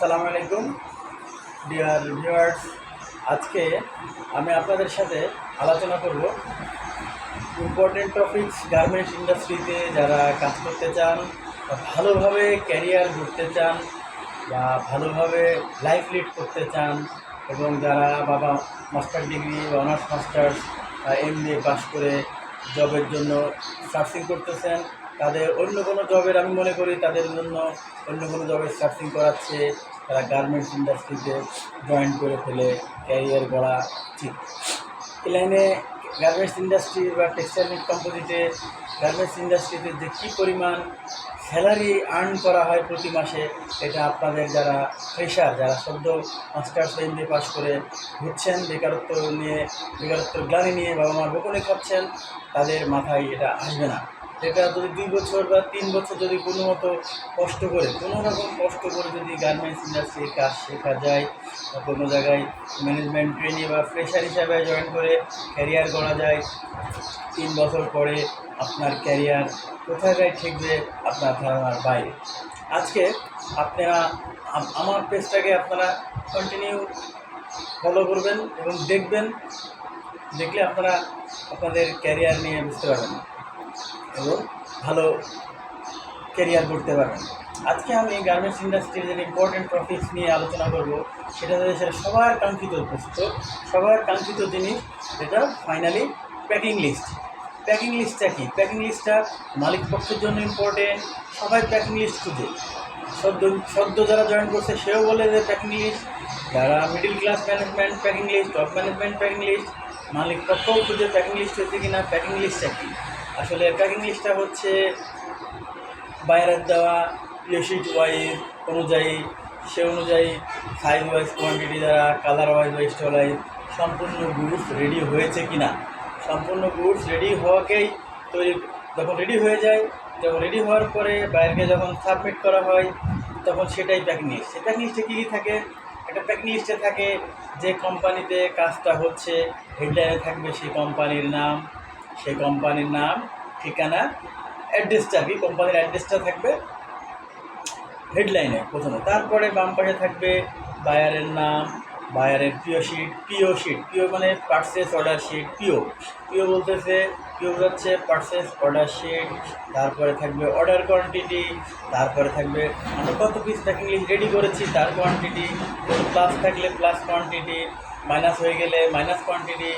আসসালামু আলাইকুম। Dear viewers আজকে আমি আপনাদের সাথে আলোচনা করব ইম্পর্টেন্ট টপিকস গার্মেন্টস ইন্ডাস্ট্রিতে যারা কাজ করতে চান ভালোভাবে ক্যারিয়ার গড়তে চান বা ভালোভাবে লাইফ লিড করতে চান এবং যারা বাবা মাস্টার ডিগ্রি বা অনার্স মাস্টার্স এম পাস করে জবের জন্য সার্চিং করতেছেন। তাদের অন্য কোনো জবের আমি মনে করি তাদের জন্য অন্য কোনো জবের সার্চিং করাচ্ছে। তারা গার্মেন্টস ইন্ডাস্ট্রিতে জয়েন করে ফেলে ক্যারিয়ার গড়া ঠিক। এই লাইনে গার্মেন্টস ইন্ডাস্ট্রি বা টেক্সটাইল কোম্পানিতে গার্মেন্টস ইন্ডাস্ট্রিতে যে কী পরিমাণ স্যালারি আর্ন করা হয় প্রতি মাসে, এটা আপনাদের যারা ফ্রেশার যারা সদ্য মাস্টার্স এম বি পাস করে ঘুরছেন বেকারত্ব নিয়ে বেকারত্ব গ্লানি নিয়ে বাবা মার বকলে খাচ্ছেন, তাদের মাথায় এটা আসবে না। এটা যদি দুই বছর বা তিন বছর যদি কোনো মতো কষ্ট করে, কোনো রকম কষ্ট করে যদি গার্মেন্টস ইন্ডাস্ট্রি কাজ শেখা যায়, বা কোনো জায়গায় ম্যানেজমেন্ট ট্রেনিং বা ফ্রেশার হিসাবে জয়েন করে ক্যারিয়ার করা যায়, তিন বছর পরে আপনার ক্যারিয়ার কোথায় ঠেকবে আপনার ধারণার বাইরে। আজকে আপনারা, আম- আমার পেজটাকে আপনারা কন্টিনিউ ফলো করবেন এবং দেখবেন, দেখলে আপনারা আপনাদের ক্যারিয়ার নিয়ে বুঝতে পারবেন। এবং ভালো ক্যারিয়ার করতে পারবেন আজকে আমি গার্মেন্টস ইন্ডাস্ট্রির যে ইম্পর্টেন্ট টপিক্স নিয়ে আলোচনা করব, সেটা হচ্ছে সবার কাঙ্ক্ষিত প্রস্তুত সবার কাঙ্ক্ষিত জিনিস, যেটা ফাইনালি প্যাকিং লিস্ট প্যাকিং লিস্টটা কি? প্যাকিং লিস্টটা মালিক পক্ষের জন্য ইম্পর্টেন্ট সবাই প্যাকিং লিস্ট খুঁজে। সদ্য সদ্য যারা জয়েন করছে, সেও বলে যে প্যাকিং লিস্ট যারা middle class management packing list top management packing list মালিক পক্ষও খুঁজে প্যাকিং লিস্ট হচ্ছে কি না প্যাকিং লিস্টটা কি? আসলে প্যাকিং লিস্টটা হচ্ছে বাইরের দেওয়া ইউশিট ওয়াইজ অনুযায়ী, সে অনুযায়ী সাইজ ওয়াইজ কোয়ান্টিটি দ্বারা কালার ওয়াইজ বা স্টল ওয়াইজ সম্পূর্ণ গুডস রেডি হয়েছে কি না সম্পূর্ণ গুডস রেডি হওয়াকেই তৈরি, যখন রেডি হয়ে যায়, যখন রেডি হওয়ার পরে বাইরকে যখন সাবমিট করা হয়, তখন সেটাই প্যাকিং লিস্ট সে প্যাকিং লিস্টে কী কী থাকে? একটা প্যাকিং লিস্টে থাকে যে কোম্পানিতে কাজটা হচ্ছে হেডলাইনে থাকবে সেই কোম্পানির নাম, সেই কোম্পানির নাম ঠিকানা অ্যাড্রেসটা কি কোম্পানির অ্যাড্রেসটা থাকবে হেডলাইনে প্রথমে। তারপরে বাম পাশে থাকবে বায়ারের নাম বায়ারের পিও শিট পিও শিট পিও মানে purchase order sheet PO PO বলতেছে পিও হচ্ছে পার্সেস অর্ডার শিট তারপরে থাকবে অর্ডার কোয়ান্টিটি তারপরে থাকবে আমরা কত পিস প্যাকিং রেডি করেছি, তার কোয়ান্টিটি প্লাস থাকলে প্লাস কোয়ান্টিটি মাইনাস হয়ে গেলে মাইনাস কোয়ান্টিটি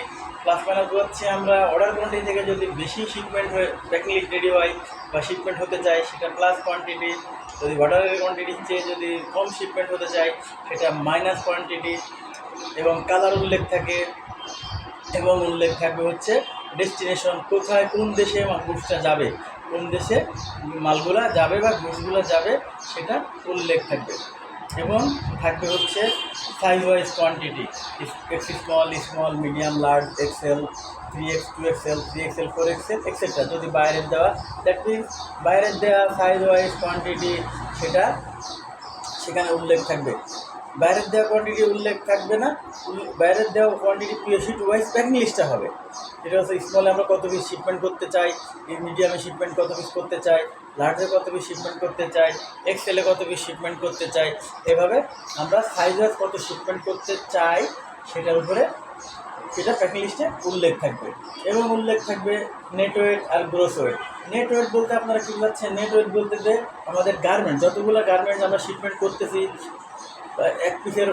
প্লাস মাইনাস হচ্ছে আমরা অর্ডার কোয়ান্টিটি থেকে যদি বেশি শিপমেন্ট হয়ে প্যাকিং রেডি হয় বা শিপমেন্ট হতে চায়, সেটা প্লাস কোয়ান্টিটি যদি অর্ডারের কোয়ান্টিটি চেয়ে যদি কম শিপমেন্ট হতে চায়, সেটা মাইনাস কোয়ান্টিটি এবং কালার উল্লেখ থাকে এবং উল্লেখ থাকবে হচ্ছে ডেস্টিনেশন কোথায় কোন দেশে গুডসটা যাবে, কোন দেশে মালগুলা যাবে বা গুডসগুলো যাবে, সেটা উল্লেখ থাকবে। এবং থাকবে হচ্ছে size wise quantity X small small medium large XL three X two XL three XL four XL extra যদি বাইরের দেওয়া দ্যাট মিনস বাইরের দেওয়া সাইজ ওয়াইজ কোয়ান্টিটি সেটা সেখানে উল্লেখ থাকবে। বাইরের দেওয়া কোয়ান্টিটি উল্লেখ থাকবে না, বাইরের দেওয়া কোয়ান্টিটি পিওসিট ওয়াইজ প্যাকিং লিস্টটা হবে। এটা হচ্ছে স্মলে আমরা কত পিস শিপমেন্ট করতে চাই মিডিয়ামে শিপমেন্ট কত পিস করতে চাই লার্জে কত পিস শিপমেন্ট করতে চাই এক্সেলে কত পিস শিপমেন্ট করতে চাই, এভাবে আমরা সাইজ ওয়াইজ কত শিপমেন্ট করতে চাই, সেটার উপরে সেটা প্যাকিং লিস্টে উল্লেখ থাকবে। এবং উল্লেখ থাকবে নেটওয়েট আর গ্রোস ওয়েট নেট ওয়েট বলতে আপনারা কী পাচ্ছেন নেট ওয়েট বলতে যে আমাদের গার্মেন্ট যতগুলো গার্মেন্টস আমরা শিপমেন্ট করতেছি এক পিসের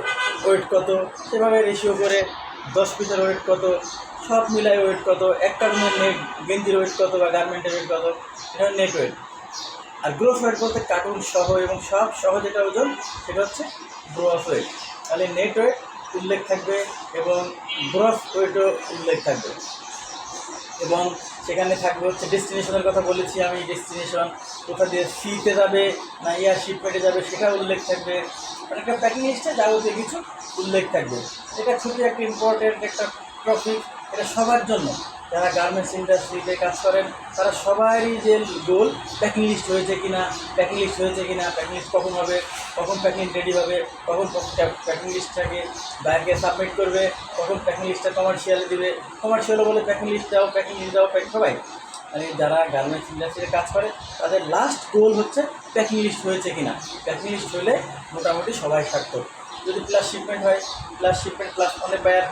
ওয়েট কত, সেভাবে রেশিও করে দশ পিসের ওয়েট কত? সব মিলাই ওয়েট কত? একটা রুমের নেট গেঞ্জির ওয়েট কত বা গার্মেন্টের ওয়েট কত? এটা নেট ওয়েট আর গ্রোস ওয়েট বলতে কার্টুন সহ এবং সব সহ যেটা ওজন, সেটা হচ্ছে গ্রোস ওয়েট তাহলে নেট ওয়েট উল্লেখ থাকবে এবং গ্রস ওয়েটও উল্লেখ থাকবে। এবং সেখানে থাকবে হচ্ছে ডেস্টিনেশনের কথা বলেছি আমি ডেস্টিনেশন কোথা দিয়ে সিতে যাবে না এয়ার শিপমেন্টে যাবে সেটা উল্লেখ থাকবে। একটা প্যাকিং লিস্টে যাবতীয় কিছু উল্লেখ থাকবে। এটা খুবই একটা ইম্পর্টেন্ট একটা টপিক এটা সবার জন্য। যারা গার্মেন্টস ইন্ডাস্ট্রিতে কাজ করেন, তারা সবারই যে গোল প্যাকিং লিস্ট হয়েছে কিনা প্যাকিং লিস্ট হয়েছে কিনা প্যাকিং লিস্ট কখন হবে, কখন প্যাকিং রেডি হবে, কখন প্যাকিং লিস্টটাকে বাইরকে সাবমিট করবে, কখন প্যাকিং লিস্টটা কমার্শিয়ালে দিবে। কমার্শিয়ালে বলে প্যাকিং লিস্ট দাও প্যাকিং লিস্ট দাও প্যাকিং সবাই। মানে যারা গার্মেন্টস ইন্ডাস্ট্রিতে কাজ করে, তাদের লাস্ট গোল হচ্ছে প্যাকিং লিস্ট হয়েছে কিনা। প্যাকিং লিস্ট হলে মোটামুটি সবাই সার্থক যদি প্লাস শিপমেন্ট হয় প্লাস শিপমেন্ট প্লাস অনেক buyer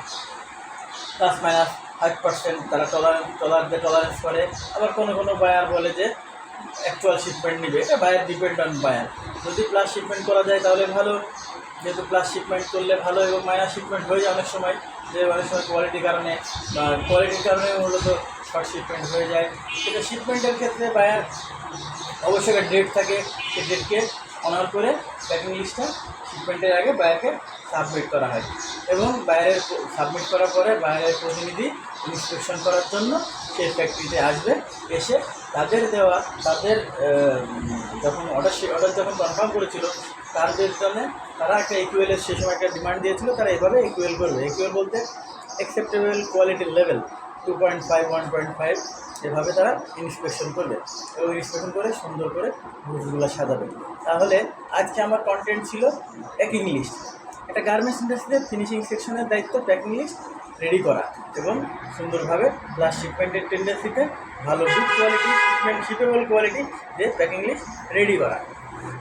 plus minus five percent তারা টলারেন্স টলারদের টলারেন্স করে। আবার কোনো কোনো বায়ার বলে যে অ্যাকচুয়াল শিপমেন্ট নেবে। এটা বায়ার ডিপেন্ড অন বায়ার যদি প্লাস শিপমেন্ট করা যায় তাহলে ভালো। যেহেতু প্লাস শিপমেন্ট করলে ভালো এবং মাইনাস শিপমেন্ট হয়ে যায় অনেক সময়। যে অনেক সময় কোয়ালিটির কারণে বা কোয়ালিটির কারণে মূলত শর্ট শিপমেন্ট হয়ে যায়। সেটা শিপমেন্টের ক্ষেত্রে বায়ার অবশ্যই একটা ডেট থাকে। সেই ডেটকে অনার করে প্যাকিং লিস্টটা শিপমেন্টের আগে বায়ারকে সাবমিট করা হয়। এবং বাইরের সাবমিট করার পরে বাইরের প্রতিনিধি ইন্সপেকশন করার জন্য সেই ফ্যাক্টরিতে আসবে, এসে তাদের দেওয়া, তাদের যখন অর্ডার সে অর্ডার যখন কনফার্ম করেছিল, তাদের জন্য তারা একটা ইকুয়েলের সে সময় একটা ডিমান্ড দিয়েছিল, তারা এভাবে ইকুয়েল করবে। ইকুয়েল বলতে অ্যাকসেপ্টেবল কোয়ালিটির level two point five one point five এভাবে তারা ইন্সপেকশন করবে। এবং ইন্সপেকশন করে সুন্দর করে বুটগুলো সাজাবে। তাহলে আজকে আমার কন্টেন্ট ছিল এক লিস্ট একটা গার্মেন্টস ইন্ডাস্ট্রিতে ফিনিশিং সেকশনের দায়িত্ব প্যাকিং লিস্ট রেডি করা এবং সুন্দরভাবে প্লাস শিপমেন্টের টেন্ডেন্সিতে ভালো good quality shipment shippable quality যে প্যাকিং লিস্ট রেডি করা।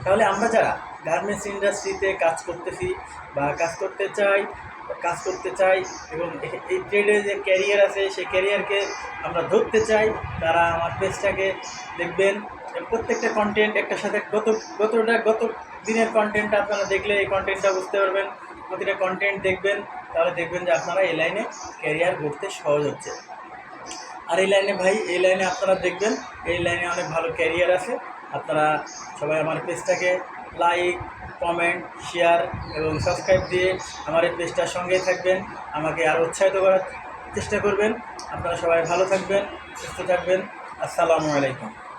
তাহলে আমরা যারা গার্মেন্টস ইন্ডাস্ট্রিতে কাজ করতেছি বা কাজ করতে চাই, কাজ করতে চাই এবং এই ট্রেডে যে ক্যারিয়ার আছে সেই ক্যারিয়ারকে আমরা ধরতে চাই, তারা আমার পেজটাকে দেখবেন প্রত্যেকটা কন্টেন্ট একটার সাথে গত, গতটা, গত দিনের কন্টেন্টটা আপনারা দেখলে এই কন্টেন্টটা বুঝতে পারবেন। প্রতিটা কন্টেন্ট দেখবেন, তাহলে দেখবেন যে আপনারা এই লাইনে ক্যারিয়ার গড়তে সহজ হচ্ছে। আর এই লাইনে ভাই, এই লাইনে আপনারা দেখবেন, এই লাইনে অনেক ভালো ক্যারিয়ার আছে। আপনারা সবাই আমার পেজটাকে লাইক কমেন্ট শেয়ার এবং সাবস্ক্রাইব দিয়ে আমার এই পেজটার সঙ্গেই থাকবেন। আমাকে আরও উৎসাহিত করার চেষ্টা করবেন। আপনারা সবাই ভালো থাকবেন, সুস্থ থাকবেন। আসসালামু আলাইকুম।